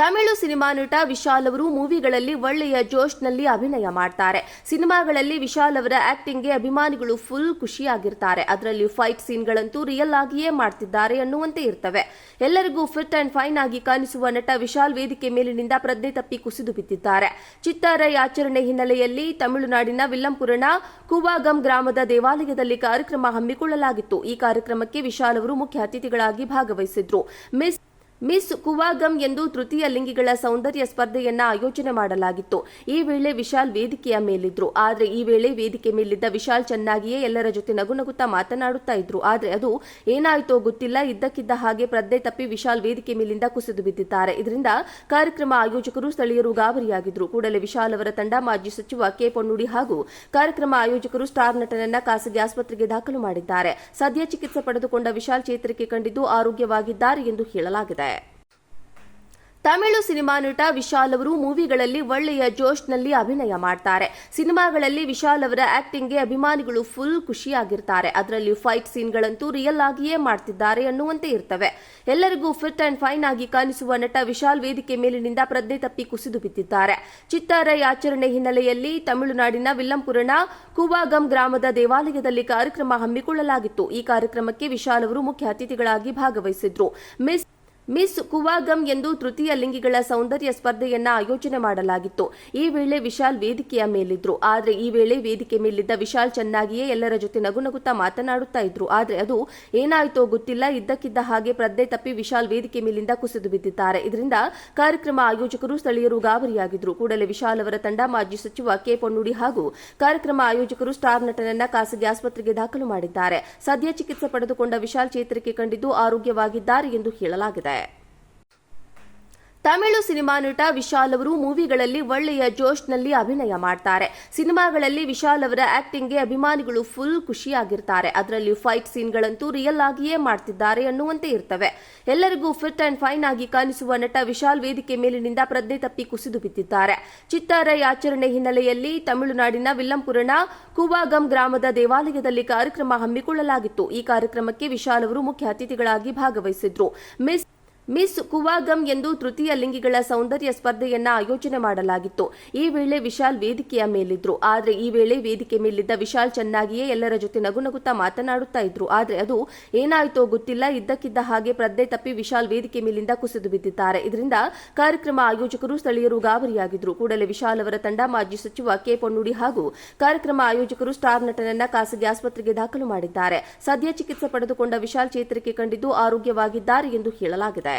Tamil cinema ನಟ ವಿಶಾಲ್ ಅವರು ಮೂವಿಗಳಲ್ಲಿ ಒಳ್ಳೆಯ ಜೋಶ್ನಲ್ಲಿ ಅಭಿನಯ ಮಾಡ್ತಾರೆ. ಸಿನಿಮಾಗಳಲ್ಲಿ ವಿಶಾಲ್ ಅವರ ಆಕ್ಟಿಂಗ್ಗೆ ಅಭಿಮಾನಿಗಳು ಫುಲ್ ಖುಷಿಯಾಗಿರ್ತಾರೆ. ಅದರಲ್ಲಿ ಫೈಟ್ ಸೀನ್ಗಳಂತೂ ರಿಯಲ್ ಆಗಿಯೇ ಮಾಡ್ತಿದ್ದಾರೆ ಅನ್ನುವಂತೆ ಇರ್ತವೆ. ಎಲ್ಲರಿಗೂ ಫಿಟ್ ಅಂಡ್ ಫೈನ್ ಆಗಿ ಕಾಣಿಸುವ ನಟ ವಿಶಾಲ್ ವೇದಿಕೆ ಮೇಲಿನಿಂದ ಪ್ರಜ್ಞೆ ತಪ್ಪಿ ಕುಸಿದು ಬಿದ್ದಿದ್ದಾರೆ. ಚಿತ್ತಾರೈ ಆಚರಣೆ ಹಿನ್ನೆಲೆಯಲ್ಲಿ ತಮಿಳುನಾಡಿನ ವಿಲ್ಲಂಪುರನ ಕುವಾಗಂ ಗ್ರಾಮದ ದೇವಾಲಯದಲ್ಲಿ ಕಾರ್ಯಕ್ರಮ ಹಮ್ಮಿಕೊಳ್ಳಲಾಗಿತ್ತು. ಈ ಕಾರ್ಯಕ್ರಮಕ್ಕೆ ವಿಶಾಲ್ ಅವರು ಮುಖ್ಯ ಅತಿಥಿಗಳಾಗಿ ಭಾಗವಹಿಸಿದ್ರು. ಮಿಸ್ ಮಿಸ್ ಕುವಾಗಮ್ ಎಂದು ತೃತೀಯ ಲಿಂಗಿಗಳ ಸೌಂದರ್ಯ ಸ್ಪರ್ಧೆಯನ್ನ ಆಯೋಜನೆ ಮಾಡಲಾಗಿತ್ತು. ಈ ವೇಳೆ ವಿಶಾಲ್ ವೇದಿಕೆಯ ಮೇಲಿದ್ರು. ಆದರೆ ಈ ವೇಳೆ ವೇದಿಕೆ ಮೇಲಿದ್ದ ವಿಶಾಲ್ ಚೆನ್ನಾಗಿಯೇ ಎಲ್ಲರ ಜೊತೆ ನಗುನಗುತ್ತಾ ಮಾತನಾಡುತ್ತಾ ಇದ್ರು. ಆದರೆ ಅದು ಏನಾಯಿತೋ ಗೊತ್ತಿಲ್ಲ. ಇದ್ದಕ್ಕಿದ್ದ ಹಾಗೆ ಪ್ರಜ್ಞೆ ತಪ್ಪಿ ವಿಶಾಲ್ ವೇದಿಕೆ ಮೇಲಿಂದ ಕುಸಿದು ಬಿದ್ದಿದ್ದಾರೆ. ಇದರಿಂದ ಕಾರ್ಯಕ್ರಮ ಆಯೋಜಕರು ಸ್ಥಳೀಯರು ಗಾಬರಿಯಾಗಿದ್ರು. ಕೂಡಲೇ ವಿಶಾಲ್ ಅವರ ತಂಡ ಮಾಜಿ ಸಚಿವ ಕೆ ಪೊನ್ನುಡಿ ಹಾಗೂ ಕಾರ್ಯಕ್ರಮ ಆಯೋಜಕರು ಸ್ಟಾರ್ ನಟನನ್ನ ಖಾಸಗಿ ಆಸ್ಪತ್ರೆಗೆ ದಾಖಲು ಮಾಡಿದ್ದಾರೆ. ಸದ್ಯ ಚಿಕಿತ್ಸೆ ಪಡೆದುಕೊಂಡ ವಿಶಾಲ್ ಚೇತರಿಕೆ ಕಂಡಿದ್ದು ಆರೋಗ್ಯವಾಗಿದ್ದಾರೆ ಎಂದು ಹೇಳಲಾಗಿದೆ. ತಮಿಳು ಸಿನಿಮಾ ನಟ ವಿಶಾಲ್ ಅವರು ಮೂವಿಗಳಲ್ಲಿ ಒಳ್ಳೆಯ ಜೋಶ್ನಲ್ಲಿ ಅಭಿನಯ ಮಾಡ್ತಾರೆ. ಸಿನಿಮಾಗಳಲ್ಲಿ ವಿಶಾಲ್ ಅವರ ಆಕ್ಟಿಂಗ್ಗೆ ಅಭಿಮಾನಿಗಳು ಫುಲ್ ಖುಷಿಯಾಗಿರ್ತಾರೆ. ಅದರಲ್ಲಿ ಫೈಟ್ ಸೀನ್ಗಳಂತೂ ರಿಯಲ್ ಆಗಿಯೇ ಮಾಡ್ತಿದ್ದಾರೆ ಅನ್ನುವಂತೆ ಇರ್ತವೆ. ಎಲ್ಲರಿಗೂ ಫಿಟ್ ಅಂಡ್ ಫೈನ್ ಆಗಿ ಕಾಣಿಸುವ ನಟ ವಿಶಾಲ್ ವೇದಿಕೆ ಮೇಲಿನಿಂದ ಪ್ರಜ್ಞೆ ತಪ್ಪಿ ಕುಸಿದು ಬಿದ್ದಿದ್ದಾರೆ. ಚಿತ್ತಾರ ಆಚರಣೆ ಹಿನ್ನೆಲೆಯಲ್ಲಿ ತಮಿಳುನಾಡಿನ ವಿಲ್ಲಂಪುರನ ಕುವಾಗಂ ಗ್ರಾಮದ ದೇವಾಲಯದಲ್ಲಿ ಕಾರ್ಯಕ್ರಮ ಹಮ್ಮಿಕೊಳ್ಳಲಾಗಿತ್ತು. ಈ ಕಾರ್ಯಕ್ರಮಕ್ಕೆ ವಿಶಾಲ್ ಅವರು ಮುಖ್ಯ ಅತಿಥಿಗಳಾಗಿ ಭಾಗವಹಿಸಿದ್ರು. ಮಿಸ್ ಮಿಸ್ ಕುವಾಗಮ್ ಎಂದು ತೃತೀಯ ಲಿಂಗಿಗಳ ಸೌಂದರ್ಯ ಸ್ಪರ್ಧೆಯನ್ನ ಆಯೋಜನೆ ಮಾಡಲಾಗಿತ್ತು. ಈ ವೇಳೆ ವಿಶಾಲ್ ವೇದಿಕೆಯ ಮೇಲಿದ್ರು. ಆದರೆ ಈ ವೇಳೆ ವೇದಿಕೆ ಮೇಲಿದ್ದ ವಿಶಾಲ್ ಚೆನ್ನಾಗಿಯೇ ಎಲ್ಲರ ಜೊತೆ ನಗುನಗುತ್ತಾ ಮಾತನಾಡುತ್ತಾ ಇದ್ರು. ಆದರೆ ಅದು ಏನಾಯಿತೋ ಗೊತ್ತಿಲ್ಲ. ಇದ್ದಕ್ಕಿದ್ದ ಹಾಗೆ ಪ್ರಜ್ಞೆ ತಪ್ಪಿ ವಿಶಾಲ್ ವೇದಿಕೆ ಮೇಲಿಂದ ಕುಸಿದು ಬಿದ್ದಿದ್ದಾರೆ. ಇದರಿಂದ ಕಾರ್ಯಕ್ರಮ ಆಯೋಜಕರು ಸ್ಥಳೀಯರು ಗಾಬರಿಯಾಗಿದ್ರು. ಕೂಡಲೇ ವಿಶಾಲ್ ಅವರ ತಂಡ ಮಾಜಿ ಸಚಿವ ಕೆ ಪೊನ್ನುಡಿ ಹಾಗೂ ಕಾರ್ಯಕ್ರಮ ಆಯೋಜಕರು ಸ್ಟಾರ್ ನಟನನ್ನ ಖಾಸಗಿ ಆಸ್ಪತ್ರೆಗೆ ದಾಖಲು ಮಾಡಿದ್ದಾರೆ. ಸದ್ಯ ಚಿಕಿತ್ಸೆ ಪಡೆದುಕೊಂಡ ವಿಶಾಲ್ ಚೇತರಿಕೆ ಕಂಡಿದ್ದು ಆರೋಗ್ಯವಾಗಿದ್ದಾರೆ ಎಂದು ಹೇಳಲಾಗಿದೆ. ತಮಿಳು ಸಿನಿಮಾ ನಟ ವಿಶಾಲ್ ಅವರು ಮೂವಿಗಳಲ್ಲಿ ಒಳ್ಳೆಯ ಜೋಶ್ನಲ್ಲಿ ಅಭಿನಯ ಮಾಡ್ತಾರೆ. ಸಿನಿಮಾಗಳಲ್ಲಿ ವಿಶಾಲ್ ಅವರ ಆಕ್ಟಿಂಗ್ಗೆ ಅಭಿಮಾನಿಗಳು ಫುಲ್ ಖುಷಿಯಾಗಿರ್ತಾರೆ. ಅದರಲ್ಲಿ ಫೈಟ್ ಸೀನ್ಗಳಂತೂ ರಿಯಲ್ ಆಗಿಯೇ ಮಾಡ್ತಿದ್ದಾರೆ ಅನ್ನುವಂತೆ ಇರ್ತವೆ. ಎಲ್ಲರಿಗೂ ಫಿಟ್ ಅಂಡ್ ಫೈನ್ ಆಗಿ ಕಾಣಿಸುವ ನಟ ವಿಶಾಲ್ ವೇದಿಕೆ ಮೇಲಿನಿಂದ ಪ್ರಜ್ಞೆ ತಪ್ಪಿ ಕುಸಿದು ಬಿದ್ದಿದ್ದಾರೆ. ಚಿತ್ತಾರ ಆಚರಣೆ ಹಿನ್ನೆಲೆಯಲ್ಲಿ ತಮಿಳುನಾಡಿನ ವಿಲ್ಲಂಪುರನ ಕುವಾಗಂ ಗ್ರಾಮದ ದೇವಾಲಯದಲ್ಲಿ ಕಾರ್ಯಕ್ರಮ ಹಮ್ಮಿಕೊಳ್ಳಲಾಗಿತ್ತು. ಈ ಕಾರ್ಯಕ್ರಮಕ್ಕೆ ವಿಶಾಲ್ ಅವರು ಮುಖ್ಯ ಅತಿಥಿಗಳಾಗಿ ಭಾಗವಹಿಸಿದ್ರು. ಮಿಸ್ ಮಿಸ್ ಕುವಾಗಮ್ ಎಂದು ತೃತೀಯ ಲಿಂಗಿಗಳ ಸೌಂದರ್ಯ ಸ್ಪರ್ಧೆಯನ್ನ ಆಯೋಜನೆ ಮಾಡಲಾಗಿತ್ತು. ಈ ವೇಳೆ ವಿಶಾಲ್ ವೇದಿಕೆಯ ಮೇಲಿದ್ರು. ಆದರೆ ಈ ವೇಳೆ ವೇದಿಕೆ ಮೇಲಿದ್ದ ವಿಶಾಲ್ ಚೆನ್ನಾಗಿಯೇ ಎಲ್ಲರ ಜೊತೆ ನಗುನಗುತ್ತಾ ಮಾತನಾಡುತ್ತಾ ಇದ್ರು. ಆದರೆ ಅದು ಏನಾಯಿತೋ ಗೊತ್ತಿಲ್ಲ. ಇದ್ದಕ್ಕಿದ್ದ ಹಾಗೆ ಪ್ರಜ್ಞೆ ತಪ್ಪಿ ವಿಶಾಲ್ ವೇದಿಕೆ ಮೇಲಿಂದ ಕುಸಿದು ಬಿದ್ದಿದ್ದಾರೆ. ಇದರಿಂದ ಕಾರ್ಯಕ್ರಮ ಆಯೋಜಕರು ಸ್ಥಳೀಯರು ಗಾಬರಿಯಾಗಿದ್ರು. ಕೂಡಲೇ ವಿಶಾಲ್ ಅವರ ತಂಡ ಮಾಜಿ ಸಚಿವ ಕೆ ಪೊನ್ನುಡಿ ಹಾಗೂ ಕಾರ್ಯಕ್ರಮ ಆಯೋಜಕರು ಸ್ಟಾರ್ ನಟನನ್ನ ಖಾಸಗಿ ಆಸ್ಪತ್ರೆಗೆ ದಾಖಲು ಮಾಡಿದ್ದಾರೆ. ಸದ್ಯ ಚಿಕಿತ್ಸೆ ಪಡೆದುಕೊಂಡ ವಿಶಾಲ್ ಚೇತರಿಕೆ ಕಂಡಿದ್ದು ಆರೋಗ್ಯವಾಗಿದ್ದಾರೆ ಎಂದು ಹೇಳಲಾಗಿದೆ.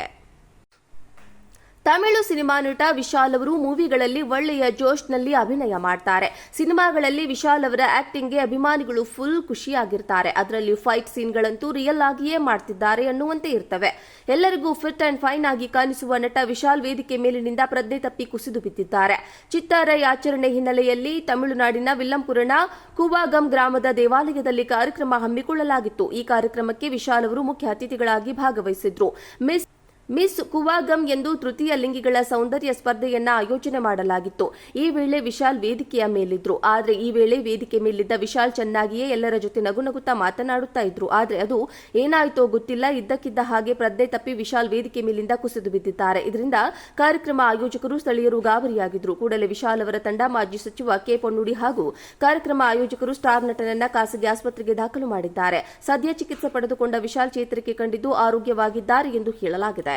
ತಮಿಳು ಸಿನಿಮಾ ನಟ ವಿಶಾಲ್ ಅವರು ಮೂವಿಗಳಲ್ಲಿ ಒಳ್ಳೆಯ ಜೋಶ್ನಲ್ಲಿ ಅಭಿನಯ ಮಾಡ್ತಾರೆ. ಸಿನಿಮಾಗಳಲ್ಲಿ ವಿಶಾಲ್ ಅವರ ಆಕ್ಟಿಂಗ್ಗೆ ಅಭಿಮಾನಿಗಳು ಫುಲ್ ಖುಷಿಯಾಗಿರ್ತಾರೆ. ಅದರಲ್ಲಿ ಫೈಟ್ ಸೀನ್ಗಳಂತೂ ರಿಯಲ್ ಆಗಿಯೇ ಮಾಡ್ತಿದ್ದಾರೆ ಅನ್ನುವಂತೆ ಇರ್ತವೆ. ಎಲ್ಲರಿಗೂ ಫಿಟ್ ಅಂಡ್ ಫೈನ್ ಆಗಿ ಕಾಣಿಸುವ ನಟ ವಿಶಾಲ್ ವೇದಿಕೆ ಮೇಲಿನಿಂದ ಪ್ರಜ್ಞೆ ತಪ್ಪಿ ಕುಸಿದು ಬಿದ್ದಿದ್ದಾರೆ. ಚಿತ್ತಾರ ಆಚರಣೆ ಹಿನ್ನೆಲೆಯಲ್ಲಿ ತಮಿಳುನಾಡಿನ ವಿಲ್ಲಂಪುರನ ಕುವಾಗಂ ಗ್ರಾಮದ ದೇವಾಲಯದಲ್ಲಿ ಕಾರ್ಯಕ್ರಮ ಹಮ್ಮಿಕೊಳ್ಳಲಾಗಿತ್ತು. ಈ ಕಾರ್ಯಕ್ರಮಕ್ಕೆ ವಿಶಾಲ್ ಅವರು ಮುಖ್ಯ ಅತಿಥಿಗಳಾಗಿ ಭಾಗವಹಿಸಿದ್ರು. ಮಿಸ್ ಮಿಸ್ ಕುವಾಗಮ್ ಎಂದು ತೃತೀಯ ಲಿಂಗಿಗಳ ಸೌಂದರ್ಯ ಸ್ಪರ್ಧೆಯನ್ನ ಆಯೋಜನೆ ಮಾಡಲಾಗಿತ್ತು. ಈ ವೇಳೆ ವಿಶಾಲ್ ವೇದಿಕೆಯ ಮೇಲಿದ್ರು. ಆದರೆ ಈ ವೇಳೆ ವೇದಿಕೆ ಮೇಲಿದ್ದ ವಿಶಾಲ್ ಚೆನ್ನಾಗಿಯೇ ಎಲ್ಲರ ಜೊತೆ ನಗುನಗುತ್ತಾ ಮಾತನಾಡುತ್ತಾ ಇದ್ರು. ಆದರೆ ಅದು ಏನಾಯಿತೋ ಗೊತ್ತಿಲ್ಲ. ಇದ್ದಕ್ಕಿದ್ದ ಹಾಗೆ ಪ್ರಜ್ಞೆ ತಪ್ಪಿ ವಿಶಾಲ್ ವೇದಿಕೆ ಮೇಲಿಂದ ಕುಸಿದು ಬಿದ್ದಿದ್ದಾರೆ. ಇದರಿಂದ ಕಾರ್ಯಕ್ರಮ ಆಯೋಜಕರು ಸ್ಥಳೀಯರು ಗಾಬರಿಯಾಗಿದ್ರು. ಕೂಡಲೇ ವಿಶಾಲ್ ಅವರ ತಂಡ ಮಾಜಿ ಸಚಿವ ಕೆ ಪೊನ್ನುಡಿ ಹಾಗೂ ಕಾರ್ಯಕ್ರಮ ಆಯೋಜಕರು ಸ್ಟಾರ್ ನಟನನ್ನ ಖಾಸಗಿ ಆಸ್ಪತ್ರೆಗೆ ದಾಖಲು ಮಾಡಿದ್ದಾರೆ. ಸದ್ಯ ಚಿಕಿತ್ಸೆ ಪಡೆದುಕೊಂಡ ವಿಶಾಲ್ ಚೇತರಿಕೆ ಕಂಡಿದ್ದು ಆರೋಗ್ಯವಾಗಿದ್ದಾರೆ ಎಂದು ಹೇಳಲಾಗಿದೆ.